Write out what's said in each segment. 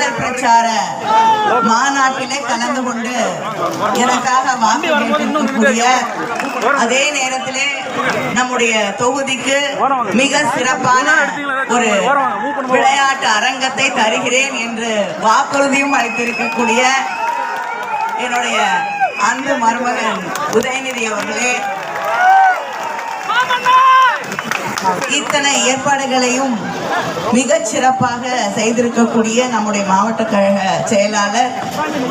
தேர்தல் பிரச்சார மாநாட்டிலே கலந்து கொண்டு எனக்காக வாக்கு கேட்டிருக்கக்கூடிய அதே நேரத்திலே நம்முடைய தொகுதிக்கு மிக சிறப்பான ஒரு விளையாட்டு அரங்கத்தை தருகிறேன் என்று வாக்குறுதியும் அளித்திருக்கக்கூடிய என்னுடைய அன்பு மருமகன் உதயநிதி அவர்களே இத்தனை ஏற்பாடுகளையும் மிக சிறப்பாக செய்திருக்கக்கூடிய நம்முடைய மாவட்ட கழக செயலாளர்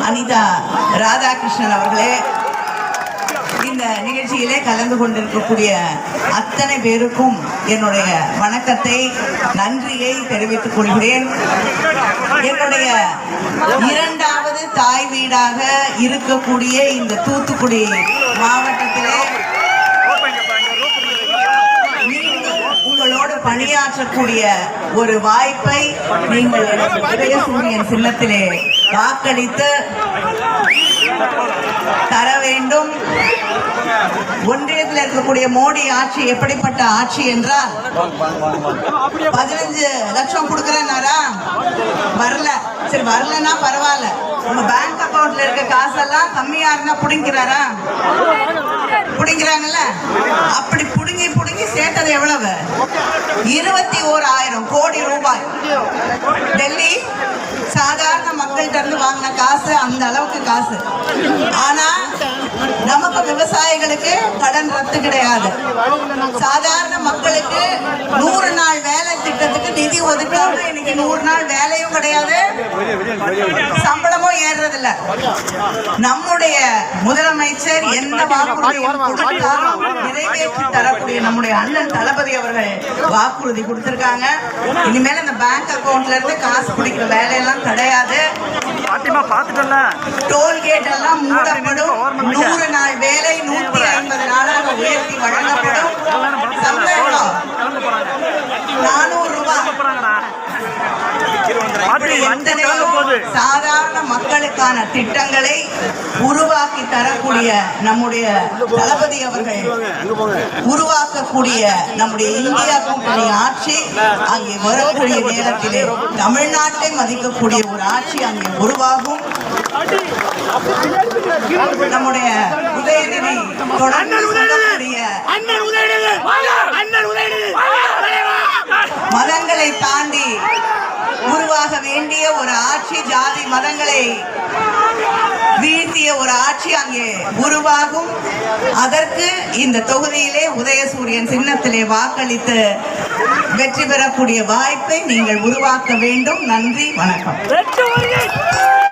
அனிதா ராதாகிருஷ்ணன் அவர்களே இந்த நிகழ்ச்சியிலே கலந்து கொண்டிருக்கக்கூடிய அத்தனை பேருக்கும் என்னுடைய வணக்கத்தை நன்றியை தெரிவித்துக் கொள்கிறேன். என்னுடைய இரண்டாவது தாய் வீடாக இருக்கக்கூடிய இந்த தூத்துக்குடி மாவட்டத்திலே பணியாற்றக்கூடிய ஒரு வாய்ப்பை நீங்கள் உதயசூரியன் சின்னத்திலே வாக்களித்து தர வேண்டும். ஒன்றியத்தில் இருக்கக்கூடிய மோடி ஆட்சி எப்படிப்பட்ட ஆட்சி என்றால் பதினஞ்சு லட்சம் கொடுக்குறேன்னாரா வரல. சரி வரலன்னா பரவாயில்ல. உங்க பேங்க் அக்கௌண்ட்ல இருக்க காசெல்லாம் கம்மியா இருந்தா புடிங்கிறாரா புடிங்கிறாங்கல்ல அப்படி புடுங்கி புடுங்கி சேர்த்தது எவ்வளவு? இருபத்தி ஓராயிரம் கோடி ரூபாய். டெல்லி சாதாரண மக்கள்கிட்ட இருந்து வாங்கின காசு அந்த அளவுக்கு காசு. ஆனா நமக்கு விவசாயிகளுக்கு கடன் ரத்து கிடையாது. சாதாரண மக்களுக்கு நூறு நாள் வேலை திட்டத்துக்கு நிதி ஒதுக்காம இன்னைக்கு நூறு நாள் வேலையும் கிடையாது. சம்பளமும் ஏறுறதில்ல நம்முடைய முதலமைச்சர் எந்த வாக்குறுதியும் நிறைவேற்ற நம்முடைய அண்ணன் தளபதி அவர்கள் வாக்குறுதி கொடுத்திருக்காங்க. இனிமேல் இந்த பேங்க் அக்கவுண்ட்ல இருந்து காசு பிடிக்கிற வேலையெல்லாம் கிடையாது. டோல்கேட் எல்லாம் மூடப்படும். சாதாரண மக்களுக்கான திட்டங்களை உருவாக்கி தரக்கூடிய நம்முடைய தளபதி அவர்கள் உருவாக்கக்கூடிய நம்முடைய இந்தியா கூட்டணி ஆட்சி அங்கே வரக்கூடிய நேரத்திலே தமிழ்நாட்டை மதிக்கக்கூடிய ஒரு ஆட்சி அங்கே உருவாகும். நம்முடைய உதயநிதி தொடர்ந்து சொல்லக்கூடிய அண்ணன் உதயநிதி அண்ணன் உதயநிதி மதங்களை தாண்டி உருவாக வேண்டிய ஒரு ஆட்சி ஜாதி மதங்களை வீழ்த்திய ஒரு ஆட்சி அங்கே உருவாகும். அதற்கு இந்த தொகுதியிலே உதயசூரியன் சின்னத்திலே வாக்களித்து வெற்றி பெறக்கூடிய வாய்ப்பை நீங்கள் உருவாக்க வேண்டும். நன்றி வணக்கம்.